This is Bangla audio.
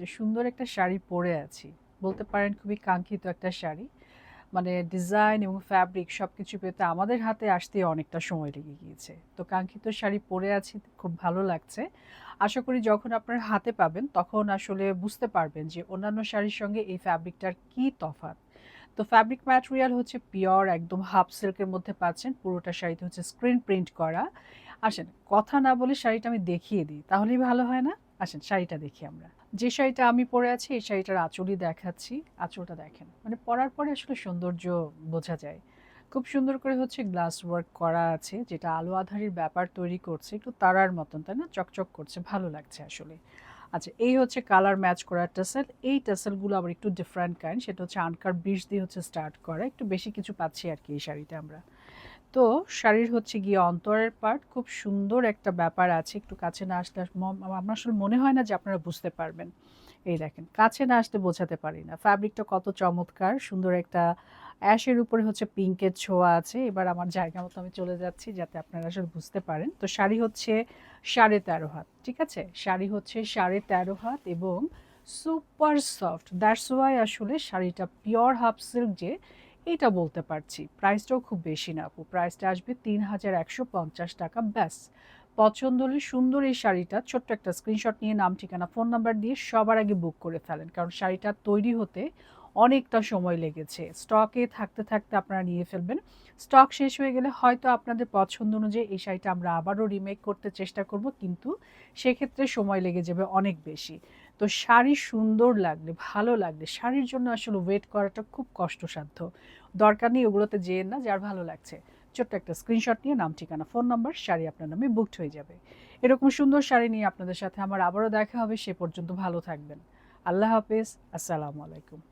যে সুন্দর একটা শাড়ি পরে আছি। বলতে পারেন খুবই কাঙ্ক্ষিত একটা শাড়ি। মানে ডিজাইন এবং ফ্যাব্রিক সব কিছু পেতে আমাদের হাতে আসতে অনেকটা সময় লেগে গিয়েছে। তো কাঙ্ক্ষিত শাড়ি পরে আছি, খুব ভালো লাগছে। আশা করি যখন আপনার হাতে পাবেন, তখন আসলে বুঝতে পারবেন যে অন্যান্য শাড়ির সঙ্গে এই ফ্যাব্রিকটার কি তফাৎ। তো ফ্যাব্রিক ম্যাটেরিয়াল হচ্ছে পিওর, একদম হাফ সিল্কের মধ্যে পাচ্ছেন। পুরোটা শাড়িতে হচ্ছে স্ক্রিন প্রিন্ট করা। আসেন, কথা না বলে শাড়িটা আমি দেখিয়ে দিই। তাহলেই ভালো হয় না? আসেন শাড়িটা দেখি আমরা। যে শাড়িটা আমি পরে আছি এই শাড়িটার আঁচলই দেখাচ্ছি। আঁচলটা দেখেন। মানে পরার পরে আসলে সৌন্দর্য বোঝা যায়। খুব সুন্দর করে হচ্ছে গ্লাস ওয়ার্ক করা আছে যেটা আলো আঁধারির ব্যাপার তৈরি করছে। একটু তারার মতন, তাই না? চকচক করছে। ভালো লাগছে আসলে। আচ্ছা এই হচ্ছে কালার ম্যাচ করা টাসেল। এই টাসেলগুলো আবার একটু ডিফারেন্ট কাইন্ড। সেটা হচ্ছে আনকার বিশ দিয়ে হচ্ছে স্টার্ট করা। একটু বেশি কিছু পাচ্ছি আর কি এই শাড়িতে আমরা। তো শাড়ির হচ্ছে গিয়ে অন্তরের পার্ট খুব সুন্দর একটা ব্যাপার আছে। একটু কাছে না আসলে আমার আসলে মনে হয় না যে আপনারা বুঝতে পারবেন। এই দেখেন, কাছে না আসতে বোঝাতে পারি না। ফ্যাব্রিকটা কত চমৎকার। সুন্দর একটা অ্যাশের উপরে হচ্ছে পিঙ্কের ছোঁয়া আছে। এবার আমার জায়গা মতো আমি চলে যাচ্ছি যাতে আপনারা আসলে বুঝতে পারেন। তো শাড়ি হচ্ছে ১৩.৫ হাত। ঠিক আছে? শাড়ি হচ্ছে ১৩.৫ হাত এবং সুপার সফট। দ্যাটস ওয়াই আসলে শাড়িটা পিওর হাফ সিল্ক যে এটা বলতে পারছি। প্রাইসটাও খুব বেশি না আপু। প্রাইসটা আসবে ৳৩,১৫০ টাকা ব্যাস। পছন্দ হলে সুন্দর এই শাড়িটা ছোট্ট একটা স্ক্রিনশট নিয়ে নাম, ঠিকানা, ফোন নাম্বার দিয়ে সবার আগে বুক করে ফেলেন। কারণ শাড়িটা তৈরি হতে অনেকটা সময় লেগেছে। স্টকে থাকতে, থাকতে আপনারা নিয়ে ফেলবেন। স্টক শেষ হয়ে গেলে হয়তো আপনাদের পছন্দ অনুযায়ী এই শাড়িটা আমরা আবারও রিমেক করতে চেষ্টা করব। কিন্তু সেক্ষেত্রে সময় লেগে যাবে অনেক বেশি। তো শাড়ি সুন্দর লাগলে, ভালো লাগলে শাড়ির জন্য আসলে ওয়েট করাটা খুব কষ্টসাধ্য। দরকার নেই ওগুলোতে যেয়ে না যার ভালো লাগছে। ছোট্ট একটা স্ক্রিনশট নিয়ে নাম, ঠিকানা, ফোন নাম্বার, শাড়ি আপনার নামে বুকড হয়ে যাবে। এরকম সুন্দর শাড়ি নিয়ে আপনাদের সাথে আমার আবারও দেখা হবে। সে পর্যন্ত ভালো থাকবেন। আল্লাহ হাফেজ। আসসালামু আলাইকুম।